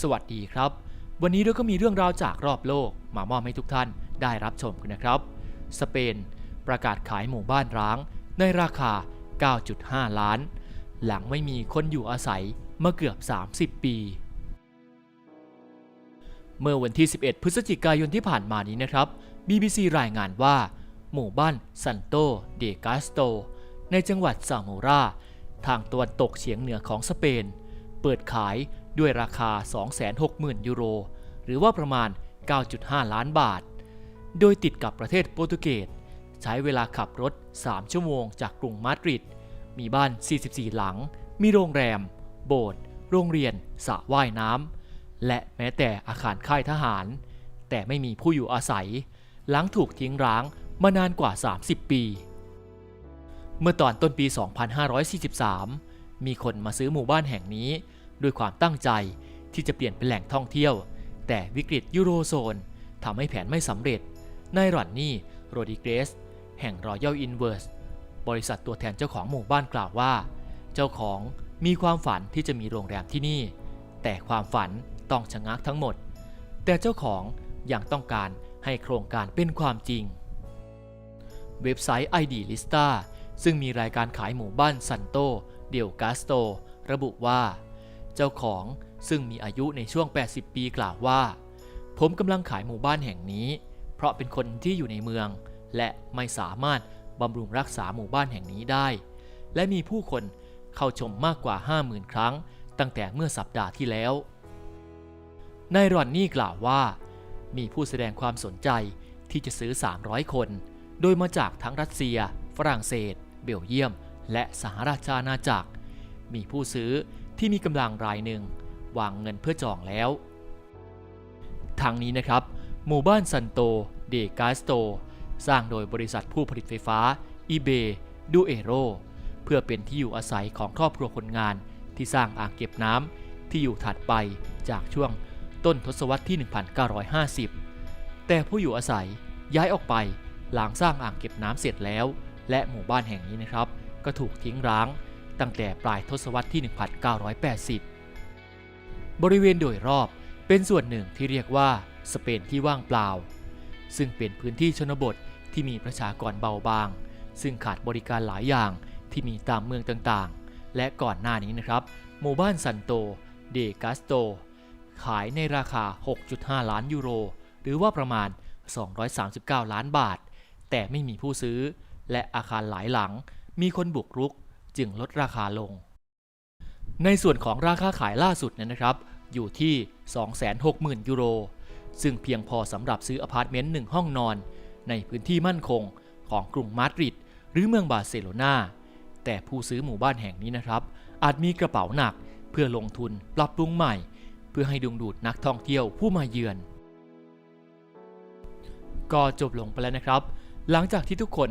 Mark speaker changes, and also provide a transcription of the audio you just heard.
Speaker 1: สวัสดีครับ วันนี้เราก็มีเรื่องราวจากรอบโลกมามอบให้ทุกท่านได้รับชมกันนะครับ สเปน ประกาศขายหมู่บ้านร้าง ในราคา 9.5 ล้าน หลังไม่มีคนอยู่อาศัยมาเกือบ 30 ปี เมื่อวันที่ 11 พฤศจิกายนที่ผ่านมานี้นะครับ BBC รายงานว่า หมู่บ้านซันโตเดกาสโต ในจังหวัดซาโมรา ทางตะวันตกเฉียงเหนือของสเปน เปิดขายด้วยราคา 260,000 ยูโร หรือว่าประมาณ 9.5 ล้านบาท โดยติดกับประเทศโปรตุเกส ใช้เวลาขับรถ 3 ชั่วโมงจากกรุงมาดริด มีบ้าน 44 หลัง มีโรงแรม โบสถ์ โรงเรียน สระว่ายน้ำ และแม้แต่อาคารค่ายทหาร แต่ไม่มีผู้อยู่อาศัย หลังถูกทิ้งร้างมานานกว่า 30 ปี เมื่อตอนต้นปี 2543 มีคนมาซื้อหมู่บ้านแห่งนี้ ด้วยความตั้งใจที่จะเปลี่ยนเป็นแหล่งท่องเที่ยว แต่วิกฤตยูโรโซนทำให้แผนไม่สำเร็จนายรอนนี่โรดิเกรส แห่ง Royal Inverse บริษัทตัวแทนเจ้าของหมู่บ้านกล่าวว่า เจ้าของมีความฝันที่จะมีโรงแรมที่นี่ แต่ความฝันต้องชะงักทั้งหมด แต่เจ้าของยังต้องการให้โครงการเป็นความจริง เว็บไซต์ ID Lista ซึ่งมีรายการขายหมู่บ้านซันโต เดลกาสโต ระบุว่า เจ้าของซึ่งมีอายุในช่วง 80 ปีกล่าวว่า ผมกำลังขายหมู่บ้านแห่งนี้ เพราะเป็นคนที่อยู่ในเมือง และไม่สามารถบำรุงรักษาหมู่บ้านแห่งนี้ได้ และมีผู้คนเข้าชมมากกว่า 50,000 ครั้ง ตั้งแต่เมื่อสัปดาห์ที่แล้ว นายรอนนี่กล่าวว่า มีผู้แสดงความสนใจที่จะซื้อ 300 คน โดยมาจากทั้งรัสเซีย ฝรั่งเศส เบลเยียม และสหราชอาณาจักร มีผู้ซื้อที่มีกำลังรายหนึ่งวางเงินเพื่อจองแล้ว ทางนี้นะครับ หมู่บ้านซันโตเดกาสโต สร้างโดยบริษัทผู้ผลิตไฟฟ้าอีเบดูเอโรเพื่อเป็นที่อยู่อาศัยของครอบครัวคนงานที่สร้างอ่างเก็บน้ำที่อยู่ถัดไปจากช่วงต้นทศวรรษที่ 1950 แต่ผู้อยู่อาศัยย้ายออกไปหลังสร้างอ่างเก็บน้ำเสร็จแล้ว และหมู่บ้านแห่งนี้นะครับ ก็ถูกทิ้งร้าง ตั้งแต่ปลายทศวรรษที่ 1980 บริเวณโดยรอบเป็นส่วนหนึ่งที่เรียกว่าสเปนที่ว่างเปล่า ซึ่งเป็นพื้นที่ชนบทที่มีประชากรเบาบาง ซึ่งขาดบริการหลายอย่างที่มีตามเมืองต่างๆ และก่อนหน้านี้นะครับหมู่บ้านซันโต เดกาสโต ขายในราคา 6.5 ล้านยูโร หรือว่าประมาณ 239 ล้านบาท แต่ไม่มีผู้ซื้อ และอาคารหลายหลัง มีคนบุกรุกจึงลดราคาลง ในส่วนของราคาขายล่าสุดนั้นนะครับ อยู่ที่ 260,000 ยูโร ซึ่งเพียงพอสำหรับซื้ออพาร์ตเมนต์หนึ่งห้องนอน ในพื้นที่มั่นคงของกรุงมาดริดหรือเมืองบาร์เซโลนาแต่ผู้ซื้อหมู่บ้านแห่งนี้นะครับ อาจมีกระเป๋าหนักเพื่อลงทุนปรับปรุงใหม่ เพื่อให้ดึงดูดนักท่องเที่ยวผู้มาเยือน ก็จบลงไปแล้วนะครับ หลังจากที่ทุกคน